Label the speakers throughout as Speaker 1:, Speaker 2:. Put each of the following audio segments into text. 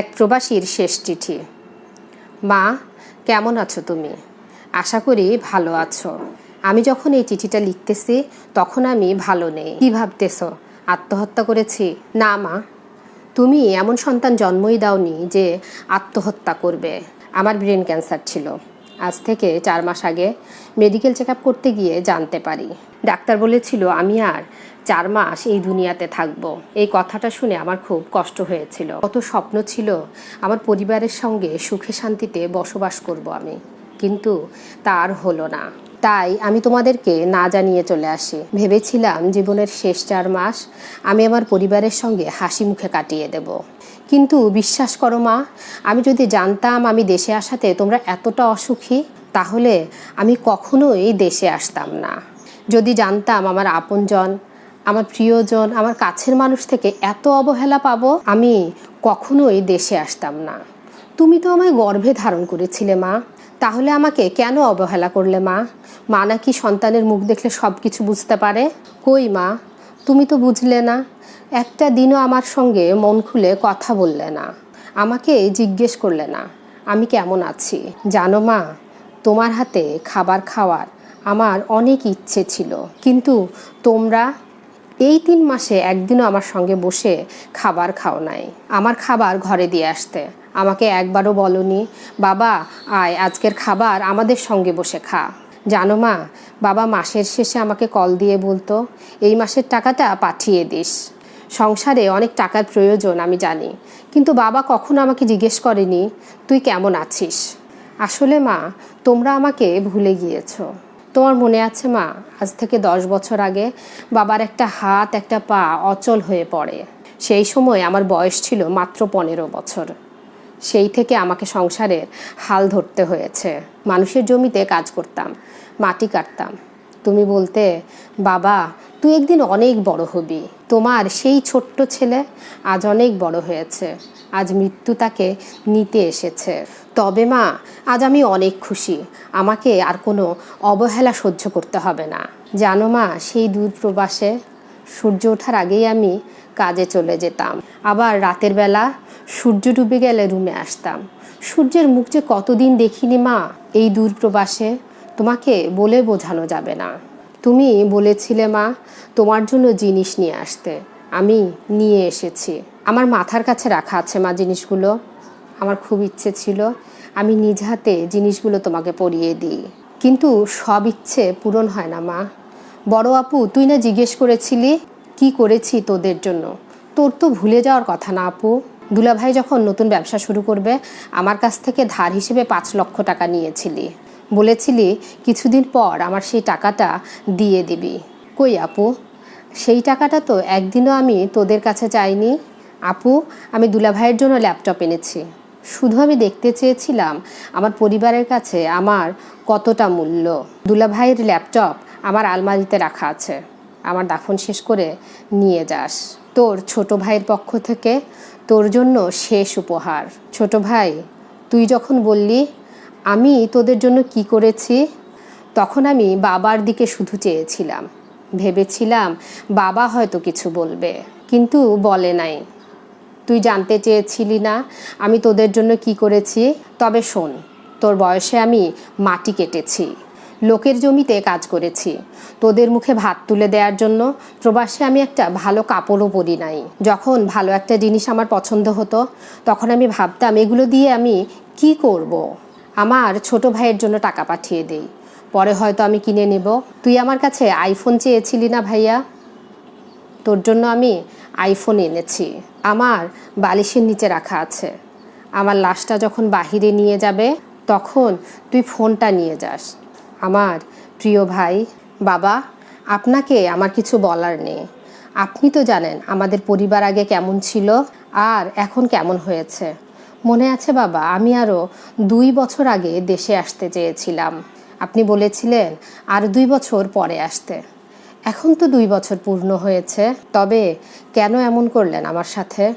Speaker 1: এক প্রবাসীর শেষ চিঠি। মা, কেমন আছো তুমি? আশা করি ভালো আছো। আমি যখন এই চিঠিটা লিখতেছি, তখন আমি ভালো নেই। কী ভাবতেছ? আত্মহত্যা করেছি? না, মা। তুমি এমন সন্তান জন্মই দাওনি যে আত্মহত্যা করবে। আমার ব্রেন ক্যান্সার ছিল। আজ থেকে চার মাস আগে মেডিকেল চেক আপ করতে গিয়ে জানতে পারি। ডাক্তার বলেছিল, আমি আর চার মাস এই দুনিয়াতে থাকব। এই কথাটা শুনে আমার খুব কষ্ট হয়েছিল। কত স্বপ্ন ছিল, আমার পরিবারের সঙ্গে সুখে শান্তিতে বসবাস করব আমি। কিন্তু তার হলো না। তাই আমি তোমাদেরকে না জানিয়ে চলে আসি। ভেবেছিলাম জীবনের শেষ চার মাস আমি আমার পরিবারের সঙ্গে হাসি মুখে কাটিয়ে দেব। কিন্তু বিশ্বাস করো মা, আমি যদি জানতাম আমি দেশে আসাতে তোমরা এতটা অসুখী, তাহলে আমি কখনোই দেশে আসতাম না। যদি জানতাম আমার আপনজন, আমার প্রিয়জন, আমার কাছের মানুষ থেকে এত অবহেলা পাবো, আমি কখনোই দেশে আসতাম না। তুমি তো আমায় গর্ভে ধারণ করেছিলে মা। তাহলে আমাকে কেন অবহেলা করলে মা? মা নাকি সন্তানের মুখ দেখলে সব কিছু বুঝতে পারে? কই মা? তুমি তো বুঝলে না। একটা দিনও আমার সঙ্গে মন খুলে কথা বললে না। আমাকে জিজ্ঞেস করলে না। আমি কেমন আছি? জানো মা, তোমার হাতে খাবার খাওয়ার আমার অনেক ইচ্ছে ছিল। কিন্তু তোমরা এই তিন মাসে একদিনও আমার সঙ্গে বসে খাবার খাও নাই। আমার খাবার ঘরে দিয়ে আসতে। আমাকে একবারও বলনি, বাবা, আয়, আজকের খাবার আমাদের সঙ্গে বসে খা। জানো মা, বাবা মাসের শেষে আমাকে কল দিয়ে বলতো, এই মাসের টাকাটা পাঠিয়ে দিস। সংসারে অনেক টাকার প্রয়োজন, আমি জানি। কিন্তু বাবা কখনো আমাকে জিজ্ঞেস করেনি, তুই কেমন আছিস? আসলে মা, তোমরা আমাকে ভুলে গিয়েছো। তোমার মনে আছে মা, আজ থেকে দশ বছর আগে বাবার একটা হাত, একটা পা অচল হয়ে পড়ে। সেই সময় আমার বয়স ছিল মাত্র পনেরো বছর। সেই থেকে আমাকে সংসারের হাল ধরতে হয়েছে। মানুষের জমিতে কাজ করতাম, মাটি কাটতাম। তুমি বলতে, বাবা, তুই একদিন অনেক বড় হবি। তোমার সেই ছোট্ট ছেলে আজ অনেক বড় হয়েছে। আজ মৃত্যু তাকে নিতে এসেছে। তবে মা, আজ আমি অনেক খুশি। আমাকে আর কোনো অবহেলা সহ্য করতে হবে না। জানো মা, সেই দূর প্রবাসে সূর্য ওঠার আগেই আমি কাজে চলে যেতাম। আবার রাতের বেলা সূর্য ডুবে গেলে রুমে আসতাম। সূর্যের মুখ যে কতদিন দেখিনি মা, এই দূর প্রবাসে তোমাকে বলে বোঝানো যাবে না। তুমি বলেছিলে মা, তোমার জন্য জিনিস নিয়ে আসতে। আমি নিয়ে এসেছি। আমার মাথার কাছে রাখা আছে মা জিনিসগুলো। আমার খুব ইচ্ছে ছিল আমি নিজ হাতে জিনিসগুলো তোমাকে পরিয়ে দিই। কিন্তু সব ইচ্ছে পূরণ হয় না মা। বড় আপু, তুই না জিজ্ঞেস করেছিলি কি করেছি তোদের জন্য। তোর তো ভুলে যাওয়ার কথা না আপু। দুলাভাই যখন নতুন ব্যবসা শুরু করবে, আমার কাছ থেকে ধার হিসেবে পাঁচ লক্ষ টাকা নিয়েছিলি। বলেছিলি, কিছুদিন পর আমার সেই টাকাটা দিয়ে দিবি। কই আপু? সেই টাকাটা তো একদিনও আমি তোদের কাছে চাইনি। আপু, আমি দুলাভাইয়ের জন্য ল্যাপটপ এনেছি। শুধু আমি দেখতে চেয়েছিলাম আমার পরিবারের কাছে আমার কতটা মূল্য। দুলাভাইয়ের ল্যাপটপ আমার আলমারিতে রাখা আছে। আমার দাফন শেষ করে নিয়ে যাস। তোর ছোট ভাইয়ের পক্ষ থেকে তোর জন্য শেষ উপহার। ছোট ভাই, তুই যখন বললি, আমি তোদের জন্য কি করেছি? তখন আমি বাবার দিকে শুধু চেয়েছিলাম। ভেবেছিলাম, বাবা হয়তো কিছু বলবে। কিন্তু বলে নাই। তুই জানতে চেয়েছিলি না আমি তোদের জন্য কি করেছি? তবে শোন, তোর বয়সে আমি মাটি কেটেছি। লোকের জমিতে কাজ করেছি। তোদের মুখে ভাত তুলে দেওয়ার জন্য প্রবাসে আমি একটা ভালো কাপড়ও পরি নাই। যখন ভালো একটা জিনিস আমার পছন্দ হতো, তখন আমি ভাবতাম, এগুলো দিয়ে আমি কি করব। আমার ছোট ভাইয়ের জন্য টাকা পাঠিয়ে দেই। পরে হয়তো আমি কিনে নেব। তুই আমার কাছে আইফোন চেয়েছিলি না ভাইয়া? তোর জন্য আমি আইফোন এনেছি। আমার বালিশের নিচে রাখা আছে। আমার লাশটা যখন বাহিরে নিয়ে যাবে, তখন তুই ফোনটা নিয়ে যাস। আমার প্রিয় ভাই, বাবা, আপনাকে আমার কিছু বলার নেই। আপনি তো জানেন আমাদের পরিবার আগে কেমন ছিল আর এখন কেমন হয়েছে। মনে আছে বাবা, আমি আরও দুই বছর আগে দেশে আসতে চেয়েছিলাম। আপনি বলেছিলেন আর দুই বছর পরে আসতে। এখন তো দুই বছর পূর্ণ হয়েছে, তবে কেন এমন করলেন আমার সাথে?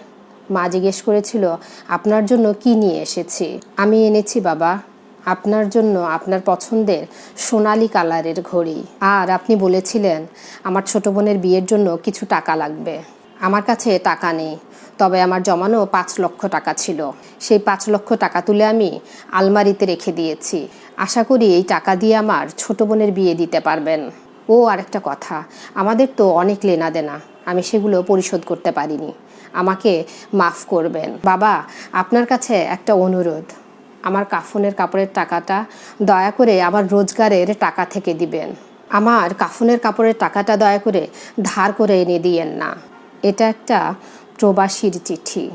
Speaker 1: মা জিজ্ঞেস করেছিল, আপনার জন্য কি নিয়ে এসেছি? আমি এনেছি বাবা আপনার জন্য আপনার পছন্দের সোনালি কালারের ঘড়ি। আর আপনি বলেছিলেন, আমার ছোট বোনের বিয়ের জন্য কিছু টাকা লাগবে। আমার কাছে টাকা নেই, তবে আমার জমানো পাঁচ লক্ষ টাকা ছিল। সেই পাঁচ লক্ষ টাকা তুলে আমি আলমারিতে রেখে দিয়েছি। আশা করি এই টাকা দিয়ে আমার ছোট বোনের বিয়ে দিতে পারবেন। ও, আরেকটা কথা, আমাদের তো অনেক লেনা দেনা আমি সেগুলো পরিশোধ করতে পারিনি। আমাকে মাফ করবেন। বাবা, আপনার কাছে একটা অনুরোধ। আমার কাফনের কাপড়ের টাকাটা দয়া করে আমার রোজগারের টাকা থেকে দিবেন। আমার কাফনের কাপড়ের টাকাটা দয়া করে ধার করে এনে দিয়েন না। এটা একটা প্রবাসীর চিঠি।